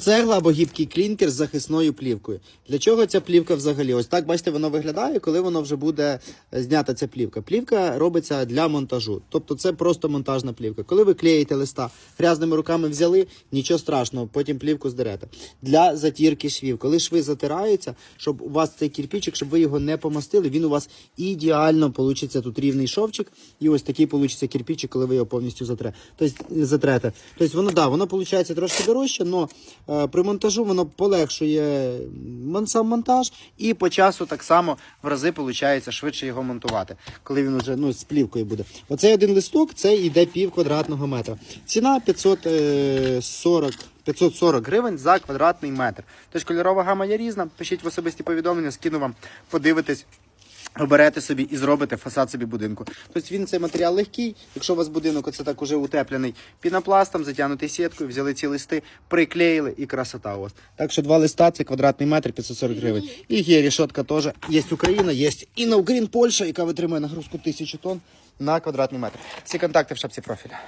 Цегла або гібкий клінкер з захисною плівкою. Для чого ця плівка взагалі? Ось так, бачите, воно виглядає, коли воно вже буде е, знята ця плівка. Плівка робиться для монтажу. Тобто це просто монтажна плівка. Коли ви клеїте листа, грязними руками взяли, нічого страшного, потім плівку здерете. Для затірки швів. Коли шви затираються, щоб у вас цей кірпічик, щоб ви його не помастили, він у вас ідеально получиться тут рівний шовчик. І ось такий получиться кірпічик, коли ви його повністю затре. Тобто, затрете. Тобто воно да, воно виходить трошки дорожче, але при монтажу воно полегшує сам монтаж, і по часу так само в рази виходить швидше його монтувати, коли він вже ну, з плівкою буде. Оцей один листок це йде пів квадратного метра. Ціна 540 540 гривень за квадратний метр. Тож кольорова гама є різна. Пишіть в особисті повідомлення, скину вам, подивитись. Оберете собі і зробите фасад собі будинку. Тобто він цей матеріал легкий. Якщо у вас будинок оце так уже утеплений пінопластом, затягнутий сіткою, взяли ці листи, приклеїли і красота у вас. Так що два листа це квадратний метр 540 гривень. І є рішотка теж. Є Україна, є Інновгрін Польща, яка витримує нагрузку 1000 тонн на квадратний метр. Всі контакти в шапці профіля.